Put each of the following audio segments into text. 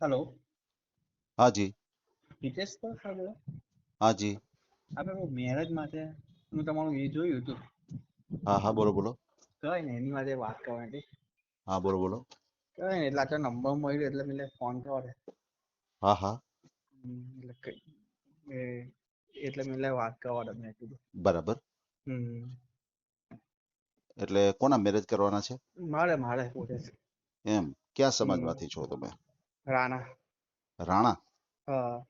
Hello હા જી. Hitesh sir બોલો. હા જી. આપણે મેરેજ માટે હું તમારું એ જોયું હતું. હા હા બોલો બોલો. કઈ ને એની માટે વાત કરવાની હતી. હા બોલો બોલો. કઈ ને એટલે આ નંબર મળ્યો એટલે મેં ફોન કર્યો હા હા. એટલે કઈ એટલે મેં વાત કરવા મેં કીધું. બરાબર. હમ. એટલે કોના મેરેજ કરવાના છે? મારે મારે એમ ક્યાં. સમાજમાંથી છો તમે? રાણા. રાણા? હા.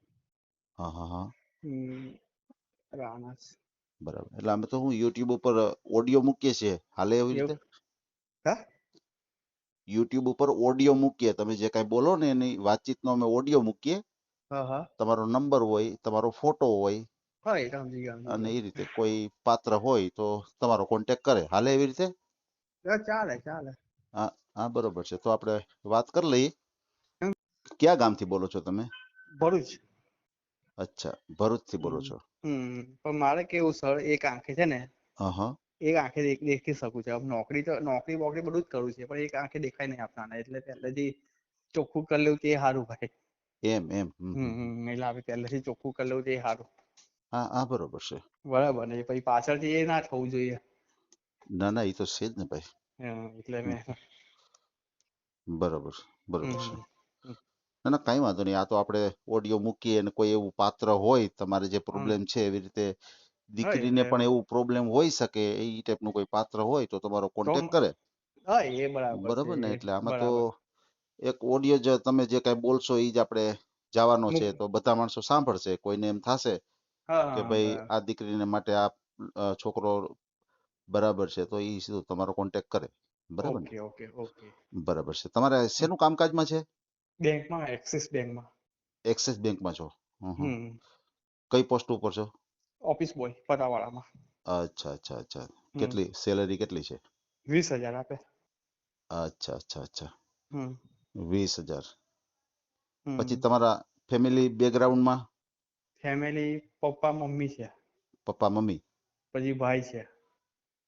હા હા હા. હમ રાણા જ. બરાબર. એટલે અમે તો હું યુટ્યુબ ઉપર ઓડિયો મૂકીએ છીએ હાલે એવી રીતે? હા? યુટ્યુબ ઉપર ઓડિયો મૂકીએ તમે જે કાંઈ બોલો ને એની વાતચીતનો અમે ઓડિયો મૂકીએ. હા હા. તમારો નંબર હોય તમારો ફોટો હોય હા એ સમજી ગયો સમજી અને એ રીતે કોઈ પાત્ર હોય તો તમારો કોન્ટેક્ટ કરે. હાલે એવી રીતે? હા, ચાલે ચાલે. હા હા બરોબર છે. તો આપણે વાત કરી લઈએ. કયા ગામથી બોલો છો તમે? ભરૂચ. અચ્છા ભરૂચથી બોલો છો. હમ પણ મારે કેવું સર એક આંખે છે ને હા એક આંખે દેખી શકું છું. નોકરી તો નોકરી બોકરી બધું જ કરું છે પણ એક આંખે દેખાય નહીં આપણાને એટલે પહેલેથી ચોખ્ખું કરી લેવું તે સારું ભાઈ. એમ એમ એટલે આપણે પહેલેથી ચોખ્ખું કરી લેવું તે સારું. હા હા બરોબર છે. બરાબર ને પછી પાછળથી એ ના થવું જોઈએ. ના ના એ તો છે જ ને ભાઈ. એટલે મેં બરોબર બરોબર છે. ના ના કઈ વાંધો નહીં. આ તો આપણે ઓડિયો મૂકીએ અને કોઈ એવું પાત્ર હોય તમારે જે પ્રોબ્લેમ છે એવી રીતે હા દીકરીને એટલે પણ એવું પ્રોબ્લેમ હોઈ શકે એ ટાઈપનું કોઈ પાત્ર હોય તો તમારો તો કોન્ટેક્ટ કરે. હા એ બરાબર છે બરોબર ને? એ એટલે આમાં તો બરાબર. એક ઓડિયો જે તમે જે કાંઈ બોલશો એ જ આપણે જવાનો મૂક છે તો બધા માણસો સાંભળશે કોઈને એમ થશે હા કે હા ભાઈ બરાબર આ દીકરીને માટે આ અ, છોકરો બરાબર છે તો એ સીધું તમારો કોન્ટેક્ટ કરે. બરાબર ને? Okay okay okay. બરાબર છે. તમારે શેનું કામકાજમાં છે? બેંકમાં એક્સિસ બેંકમાં. એક્સિસ બેંકમાં છો? કઈ પોસ્ટ ઉપર છો? ઓફિસ બોય પટાવાળામાં. અચ્છા અચ્છા અચ્છા. કેટલી સેલરી કેટલી છે? વીસ હજાર આપે. અચ્છા અચ્છા અચ્છા. વીસ હજાર. પછી તમારા ફેમિલી બેકગ્રાઉન્ડમાં? ફેમિલી પપ્પા મમ્મી છે. પપ્પા મમ્મી? પછી ભાઈ છે.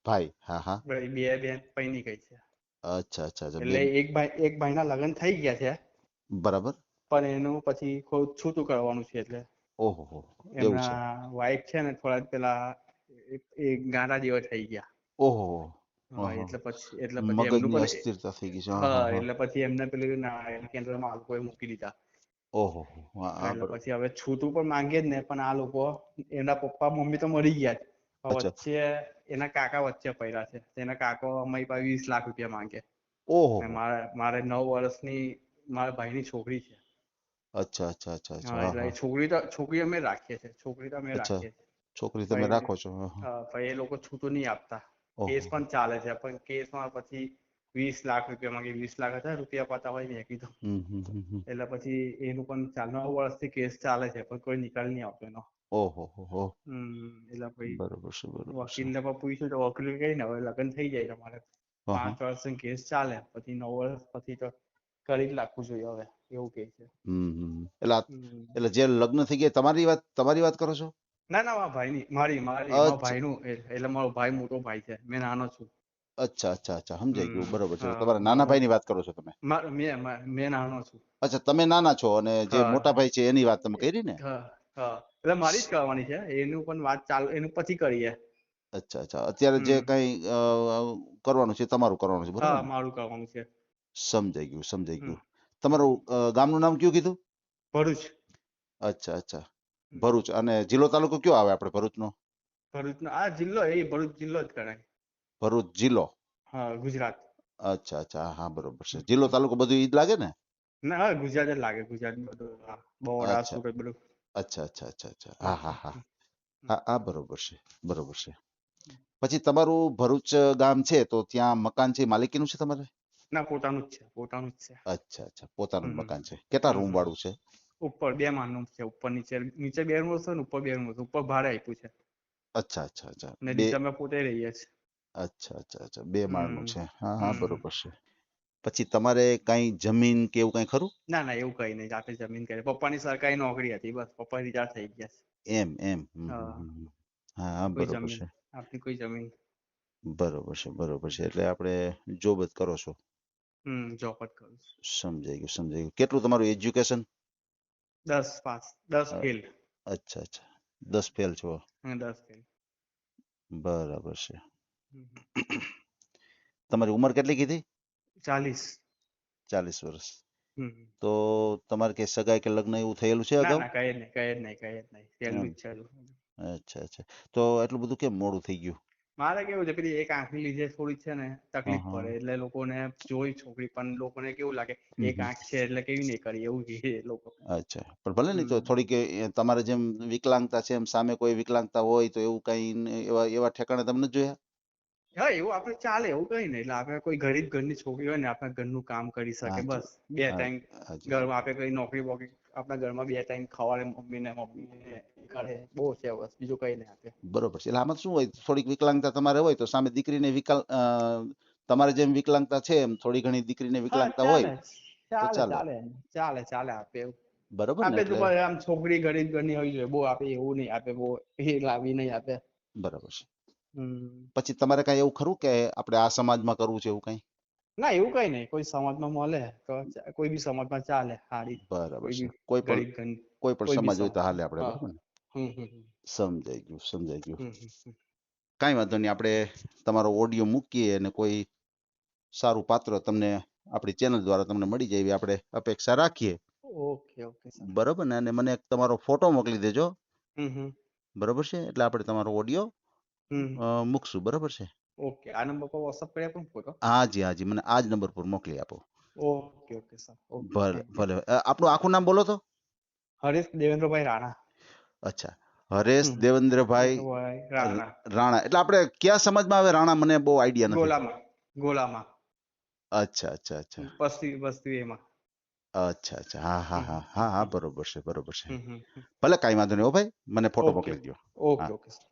ભાઈ હા હા. બે બેન પૈણી કઈ છે. અચ્છા અચ્છા અચ્છા. એટલે એક ભાઈ એક ભાઈના લગ્ન થઈ ગયા છે. બરાબર. પણ એનું પછી થોડું છૂટું કરવાનું છે એટલે. ઓહો એમના વાઈફ છે ને થોડા પેલા એ ગાંડા જેવા થઈ ગયા. ઓહો હો. હા હા, એટલે પછી એટલે પછી એમનું મગજની પણ એ- અસ્થિરતા થઈ ગઈ છે. હા હા હા. હા એટલે પછી એમને પેલું કેન્દ્રમાં આ લોકોએ મૂકી દીધા. ઓહો એટલે પછી હવે છૂટું પણ માંગે જ ને પણ આ લોકો એના પપ્પા મમ્મી તો મરી ગયા છે વચ્ચે એના કાકા વચ્ચે પડ્યા છે. એના કાકો અમારી પાસે વીસ લાખ રૂપિયા માંગે. ઓહો મારે મારે નવ વર્ષની મારા ભાઈની છોકરી છે. અચ્છા અચ્છા અચ્છા અચ્છા. હા હા એટલે એ છોકરી તો છોકરી અમે રાખીએ છીએ. છોકરી તો અમે અચ્છા. રાખીએ છીએ. છોકરી તમે રાખો છો. હા, હા. હા, પછી એ લોકો છૂટું નહીં આપતા. ઓહો. કેસ પણ ચાલે છે પણ કેસમાં પછી વીસ લાખ રૂપિયા માંગે વીસ લાખ હતા રૂપિયા પાતા હોય મેં કીધું. હમ હમ હમ હમ. એટલે પછી એનું પણ ચાલ નવ વર્ષથી કેસ ચાલે છે પણ કોઈ નિકાલ નહીં આવતો એનો. ઓહો હો હો. હમ એટલે પછી બરોબર છે બરોબર છે. વકીલને પણ પૂછ્યું તો વકીલે કહ્યું ને હવે લગ્ન થઈ જાય તમારે હા હા. પાંચ વર્ષ કેસ ચાલે પછી નવ વર્ષ પછી તો કરી જ રાખવું જોઈએ હવે એવું કે છે. એટલે એટલે જે લગ્ન થઈ ગયા તમારી વાત તમારી વાત કરો છો? ના ના મારા ભાઈની મારી મારી ભાઈનું એટલે મારો ભાઈ મોટો ભાઈ છે મેં નાનો છું. અચ્છા અચ્છા અચ્છા સમજાઈ ગયું બરોબર છે. તમારા નાના ભાઈ ની વાત કરો છો તમે? મા- મેં નાનો છું. અચ્છા તમે નાના છો અને જે મોટા ભાઈ છે એની વાત તમે કરી ને? એટલે મારી જ કરવાની છે એનું પણ વાત ચાલુ એનું પછી કરીએ. અચ્છા અચ્છા. અત્યારે જે કઈ કરવાનું છે તમારું કરવાનું છે બરાબર મારું કરવાનું છે. સમજાઈ ગયું સમજાઈ ગયું. તમારું અ, ગામનું નામ કયું કીધું? ભરૂચ. અચ્છા અચ્છા. ભરૂચ. અને જિલ્લો તાલુકો કયો આવે આપણે ભરૂચનો? ભરૂચનો. આ જિલ્લો એ ભરૂચ જિલ્લો જ ગણાય ભરૂચ જિલ્લો. હા ગુજરાત. અચ્છા અચ્છા. હા બરોબર છે. જિલ્લો તાલુકો બધું ઈ જ લાગે ને? ના હા ગુજરાત જ લાગે. ગુજરાત બધું હા બરોડા અચ્છા. સુરત બધું. અચ્છા અચ્છા અચ્છા અચ્છા. હા હા હા. હા હા બરોબર છે બરોબર છે. પછી તમારું ભરૂચ ગામ છે તો ત્યાં મકાન છે માલિકીનું છે તમારે? ના પોતાનું જ છે પોતાનું જ છે. અચ્છા અચ્છા પોતાનું મકાન છે. કેટલા રૂમ વાળું છે? ઉપર બે માળનું છે ઉપર નીચે નીચે બે રૂમ છે ને ઉપર બે રૂમ છે ઉપર ભાડે આપ્યું છે. અચ્છા અચ્છા અચ્છા. ને નીચે અમે પોતે રહીએ છીએ. અચ્છા અચ્છા અચ્છા બે માળનું છે. હા હા બરોબર છે. પછી તમારે કઈ જમીન કે એવું કઈ ખરું? ના ના એવું કઈ નહીં. જાતે જમીન કરી. પપ્પાની સરકારી નોકરી હતી બસ. પપ્પા રિટાયર થઈ ગયા છે. એમ એમ. હા. હા બરોબર છે. આપની કોઈ જમીન. બરોબર છે બરોબર છે. એટલે આપણે જોબ જ કરો છો. હમ જોબ જ કરું છું. સમજાઈ ગયું સમજાઈ ગયું. કેટલું તમારું એજ્યુકેશન દસ પાસ દસ ફેલ અચ્છા અચ્છા. દસ ફેલ છો? દસ ફેલ બરાબર છે. તમારી ઉંમર કેટલી કીધી? ચાલીસ. ચાલીસ વર્ષ. તો તમારે કે સગાઈ કે લગ્ન એવું થયેલું છે અગાઉ? કઈ નહીં કઈ નહીં કઈ નહીં. પહેલું જ છે અચ્છા અચ્છા. તો એટલું બધું કેમ મોડું થઈ ગયું? મારે કેવું છે પેલી એક આંખની લીધે થોડી છે ને તકલીફ. પડે એટલે લોકોને જોઈ છોકરી પણ લોકોને કેવું લાગે એક આંખ છે એટલે કેવી નહીં કરી એવું કહે લોકો અચ્છા પણ ભલે ને તો. થોડીક તમારે જેમ વિકલાંગતા છે એમ સામે કોઈ વિકલાંગતા હોય તો એવું કઈ એવા એવા ઠેકાણે તમને જોયા હા એવું આપણે ચાલે એવું કઈ નહીં એટલે આપણે કોઈ ગરીબ ઘરની છોકરી હોય ને આપણે ઘરનું કામ કરી શકે બસ. બે ટાઈમ ઘરમાં આપણે કઈ નોકરી વોકરી આપણા ઘરમાં બે ટાઈમ ખવાડે મમ્મીને મમ્મીને કરે. બહુ છે બસ. બીજું કઈ નહીં બરોબર છે. એટલે આમાં શું હોય? થોડીક વિકલાંગતા તમારે હોય તો સામે દીકરીને વિકલ તમારે જેમ વિકલાંગતા છે એમ થોડી ઘણી દીકરીને વિકલાંગતા હોય ચાલે ચાલે. ચાલે. ચાલે આપે એવું. બરોબર આપે તો આમ છોકરી ગરીબ ઘરની હોય જોઈએ બહુ આપે એવું નહીં આપે બહુ એ લાવી નહીં આપે. બરોબર છે. હમ. પછી તમારે કઈ એવું ખરું કે આપણે આ સમાજમાં કરવું છે એવું કઈ? ના એવું કઈ નહીં. કોઈ સમાજમાં મળે તો ચા- કોઈ બી સમાજમાં ચાલે સારી બરાબર કોઈ છે. બી કોઈ પણ ગરીબ કોઈ પણ કોઈ બી સમાજ હોય તો સમાજ. હાલે આપણે હા. બરાબર ને? હમ હમ હમ. સમજાઈ ગયું સમજાઈ ગયું. હમ હમ હમ. કાંઈ વાંધો નહીં આપણે તમારો ઓડિયો મૂકીએ અને કોઈ સારું પાત્ર તમને આપણી ચેનલ દ્વારા તમને મળી જાય એવી આપણે અપેક્ષા રાખીએ. Okay okay sir. બરાબર ને? અને મને એક તમારો ફોટો મોકલી દેજો. હમ હમ. બરાબર છે? એટલે આપણે તમારો ઓડિયો મૂકશું. બરાબર છે? ઓકે. આ નંબર પર વોટ્સઅપ કરી આપો ને ફોટો હાજી હાજી. મને આ જ નંબર પર મોકલી આપો. Okay okay sir. ઓકે ભલે. ભલે. અ, આપણું આખું નામ બોલો તો? હરીશ દેવેન્દ્રભાઈ રાણા. અચ્છા. હરેશ હમ. દેવેન્દ્રભાઈ દેવેન્દ્રભાઈ રાણા. રાણા. એટલે આપણે કયા સમાજમાં આવે? રાણા મને બહુ આઈડિયા નથી. ગોલામાં. ગોલામાં. અચ્છા અચ્છા અચ્છા. વસ્તી વસ્તી એમાં. અચ્છા અચ્છા. હા હા હા હા હા. બરોબર છે બરોબર છે. હમ હમ હમ. ભલે કાંઈ વાંધો નહીં હો ભાઈ. મને ફોટો. મોકલી દો ઓકે હા. Okay sir.